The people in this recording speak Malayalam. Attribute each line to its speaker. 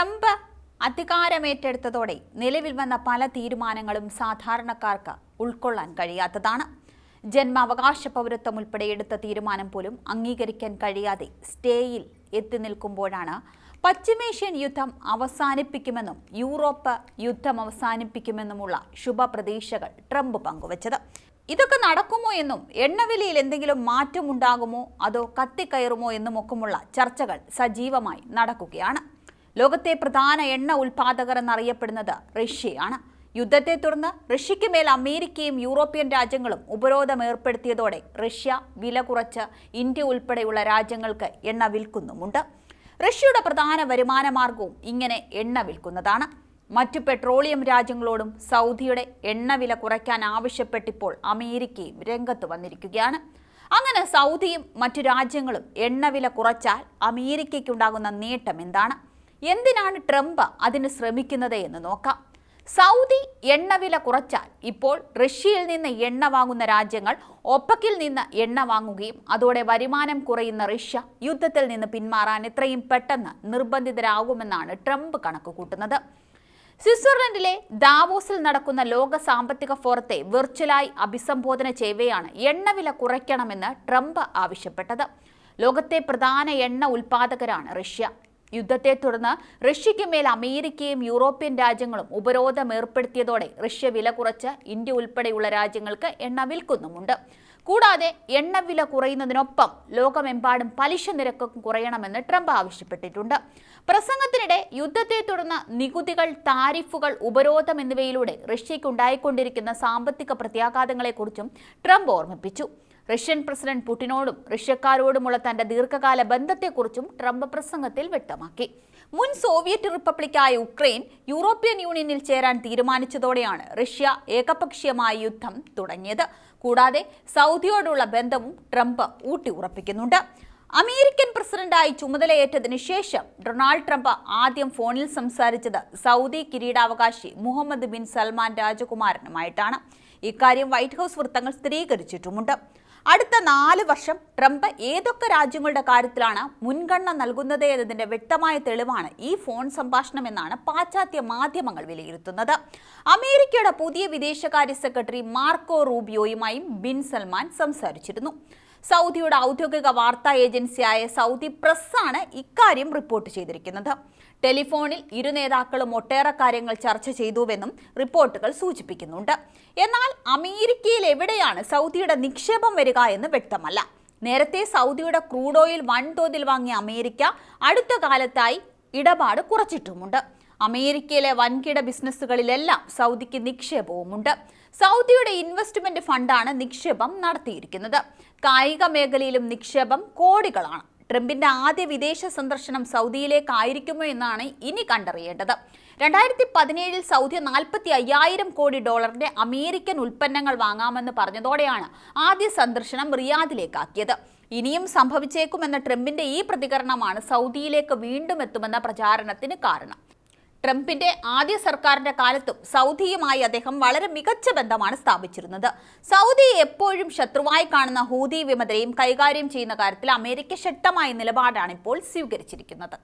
Speaker 1: ട്രംപ് അധികാരമേറ്റെടുത്തതോടെ നിലവിൽ വന്ന പല തീരുമാനങ്ങളും സാധാരണക്കാർക്ക് ഉൾക്കൊള്ളാൻ കഴിയാത്തതാണ്. ജന്മാവകാശ പൗരത്വം ഉൾപ്പെടെ എടുത്ത തീരുമാനം പോലും അംഗീകരിക്കാൻ കഴിയാതെ സ്റ്റേയിൽ എത്തി നിൽക്കുമ്പോഴാണ് പശ്ചിമേഷ്യൻ യുദ്ധം അവസാനിപ്പിക്കുമെന്നും യൂറോപ്പ് യുദ്ധം അവസാനിപ്പിക്കുമെന്നുമുള്ള ശുഭപ്രതീക്ഷകൾ ട്രംപ് പങ്കുവച്ചത്. ഇതൊക്കെ നടക്കുമോ എന്നും എണ്ണവിലയിൽ എന്തെങ്കിലും മാറ്റമുണ്ടാകുമോ അതോ കത്തിക്കയറുമോ എന്നുമൊക്കെയുള്ള ചർച്ചകൾ സജീവമായി നടക്കുകയാണ്. ലോകത്തെ പ്രധാന എണ്ണ ഉൽപാദകർ എന്നറിയപ്പെടുന്നത് റഷ്യയാണ്. യുദ്ധത്തെ തുടർന്ന് റഷ്യയ്ക്ക് മേൽ അമേരിക്കയും യൂറോപ്യൻ രാജ്യങ്ങളും ഉപരോധം ഏർപ്പെടുത്തിയതോടെ റഷ്യ വില കുറച്ച് ഇന്ത്യ ഉൾപ്പെടെയുള്ള രാജ്യങ്ങൾക്ക് എണ്ണ വിൽക്കുന്നുമുണ്ട്. റഷ്യയുടെ പ്രധാന വരുമാന മാർഗവും ഇങ്ങനെ എണ്ണ വിൽക്കുന്നതാണ്. മറ്റു പെട്രോളിയം രാജ്യങ്ങളോടും സൗദിയുടെ എണ്ണ വില കുറയ്ക്കാൻ ആവശ്യപ്പെട്ടിപ്പോൾ അമേരിക്കയും രംഗത്ത് വന്നിരിക്കുകയാണ്. അങ്ങനെ സൗദിയും മറ്റു രാജ്യങ്ങളും എണ്ണ വില കുറച്ചാൽ അമേരിക്കയ്ക്കുണ്ടാകുന്ന നേട്ടം എന്താണ്? എന്തിനാണ് ട്രംപ് അതിന് ശ്രമിക്കുന്നത് എന്ന് നോക്കാം. സൗദി എണ്ണവില കുറച്ചാൽ ഇപ്പോൾ റഷ്യയിൽ നിന്ന് എണ്ണ വാങ്ങുന്ന രാജ്യങ്ങൾ ഒപ്പക്കിൽ നിന്ന് എണ്ണ വാങ്ങുകയും അതോടെ വരുമാനം കുറയുന്ന റഷ്യ യുദ്ധത്തിൽ നിന്ന് പിന്മാറാൻ എത്രയും പെട്ടെന്ന് നിർബന്ധിതരാകുമെന്നാണ് ട്രംപ് കണക്കുകൂട്ടുന്നത് സ്വിറ്റ്സർലൻഡിലെ ദാവോസിൽ നടക്കുന്ന ലോക സാമ്പത്തിക ഫോറത്തെ വെർച്വലായി അഭിസംബോധന ചെയ്യവെയാണ് എണ്ണവില കുറയ്ക്കണമെന്ന് ട്രംപ് ആവശ്യപ്പെട്ടത്. ലോകത്തെ പ്രധാന എണ്ണ ഉൽപാദകരാണ് റഷ്യ. യുദ്ധത്തെ തുടർന്ന് റഷ്യയ്ക്ക് മേൽ അമേരിക്കയും യൂറോപ്യൻ രാജ്യങ്ങളും ഉപരോധം ഏർപ്പെടുത്തിയതോടെ റഷ്യ വില കുറച്ച് ഇന്ത്യ ഉൾപ്പെടെയുള്ള രാജ്യങ്ങൾക്ക് എണ്ണ വിൽക്കുന്നുമുണ്ട്. കൂടാതെ എണ്ണവില കുറയുന്നതിനൊപ്പം ലോകമെമ്പാടും പലിശ നിരക്കും കുറയണമെന്ന് ട്രംപ് ആവശ്യപ്പെട്ടിട്ടുണ്ട്. പ്രസംഗത്തിനിടെ യുദ്ധത്തെ തുടർന്ന് നികുതികൾ താരിഫുകൾ ഉപരോധം എന്നിവയിലൂടെ റഷ്യയ്ക്കുണ്ടായിക്കൊണ്ടിരിക്കുന്ന സാമ്പത്തിക പ്രത്യാഘാതങ്ങളെക്കുറിച്ചും ട്രംപ് ഓർമ്മിപ്പിച്ചു. റഷ്യൻ പ്രസിഡന്റ് പുടിനോടും റഷ്യക്കാരോടുമുള്ള തന്റെ ദീർഘകാല ബന്ധത്തെക്കുറിച്ചും ട്രംപ് പ്രസംഗത്തിൽ വ്യക്തമാക്കി. മുൻ സോവിയറ്റ് റിപ്പബ്ലിക്കായ ഉക്രൈൻ യൂറോപ്യൻ യൂണിയനിൽ ചേരാൻ തീരുമാനിച്ചതോടെയാണ് റഷ്യ ഏകപക്ഷീയമായ യുദ്ധം തുടങ്ങിയത്. കൂടാതെ സൗദിയോടുള്ള ബന്ധവും ട്രംപ് ഊട്ടിയുറപ്പിക്കുന്നുണ്ട്. അമേരിക്കൻ പ്രസിഡന്റായി ചുമതലയേറ്റതിനു ശേഷം ഡൊണാൾഡ് ട്രംപ് ആദ്യം ഫോണിൽ സംസാരിച്ചത് സൗദി കിരീടാവകാശി മുഹമ്മദ് ബിൻ സൽമാൻ രാജകുമാരനുമായിട്ടാണ്. ഇക്കാര്യം വൈറ്റ് ഹൗസ് വൃത്തങ്ങൾ സ്ഥിരീകരിച്ചിട്ടുമുണ്ട്. അടുത്ത നാല് വർഷം ട്രംപ് ഏതൊക്കെ രാജ്യങ്ങളുടെ കാര്യത്തിലാണ് മുൻഗണന നൽകുന്നത് എന്നതിന്റെ വ്യക്തമായ തെളിവാണ് ഈ ഫോൺ സംഭാഷണം എന്നാണ് പാശ്ചാത്യ മാധ്യമങ്ങൾ വിലയിരുത്തുന്നത്. അമേരിക്കയുടെ പുതിയ വിദേശകാര്യ സെക്രട്ടറി മാർക്കോ റൂബിയോയുമായും ബിൻ സൽമാൻ സംസാരിച്ചിരുന്നു. സൗദിയുടെ ഔദ്യോഗിക വാർത്താ ഏജൻസിയായ സൗദി പ്രസ്സാണ് ഇക്കാര്യം റിപ്പോർട്ട് ചെയ്തിരിക്കുന്നത്. ടെലിഫോണിൽ ഇരു നേതാക്കളും ഒട്ടേറെ കാര്യങ്ങൾ ചർച്ച ചെയ്തുവെന്നും റിപ്പോർട്ടുകൾ സൂചിപ്പിക്കുന്നുണ്ട്. എന്നാൽ അമേരിക്കയിൽ എവിടെയാണ് സൗദിയുടെ നിക്ഷേപം വരിക എന്ന് വ്യക്തമല്ല. നേരത്തെ സൗദിയുടെ ക്രൂഡ് ഓയിൽ വൻതോതിൽ വാങ്ങിയ അമേരിക്ക അടുത്ത കാലത്തായി ഇടപാട് കുറച്ചിട്ടുമുണ്ട്. അമേരിക്കയിലെ വൻകിട ബിസിനസ്സുകളിലെല്ലാം സൗദിക്ക് നിക്ഷേപവുമുണ്ട്. സൗദിയുടെ ഇൻവെസ്റ്റ്മെന്റ് ഫണ്ടാണ് നിക്ഷേപം നടത്തിയിരിക്കുന്നത്. കായിക മേഖലയിലും നിക്ഷേപം കോടികളാണ്. ട്രംപിന്റെ ആദ്യ വിദേശ സന്ദർശനം സൗദിയിലേക്കായിരിക്കുമോ എന്നാണ് ഇനി കണ്ടറിയേണ്ടത്. രണ്ടായിരത്തി പതിനേഴിൽ സൗദി നാൽപ്പത്തി അയ്യായിരം കോടി ഡോളറിന്റെ അമേരിക്കൻ ഉൽപ്പന്നങ്ങൾ വാങ്ങാമെന്ന് പറഞ്ഞതോടെയാണ് ആദ്യ സന്ദർശനം റിയാദിലേക്കാക്കിയത്. ഇനിയും സംഭവിച്ചേക്കുമെന്ന ട്രംപിന്റെ ഈ പ്രതികരണമാണ് സൗദിയിലേക്ക് വീണ്ടും എത്തുമെന്ന പ്രചാരണത്തിന് കാരണം. ട്രംപിന്റെ ആദ്യ സർക്കാരിന്റെ കാലത്തും സൗദിയുമായി അദ്ദേഹം വളരെ മികച്ച ബന്ധമാണ് സ്ഥാപിച്ചിരുന്നത്. സൗദി എപ്പോഴും ശത്രുവായി കാണുന്ന ഹൂതി വിമതരെയും കൈകാര്യം ചെയ്യുന്ന കാര്യത്തിൽ അമേരിക്ക ശക്തമായ നിലപാടാണ് ഇപ്പോൾ സ്വീകരിച്ചിരിക്കുന്നത്.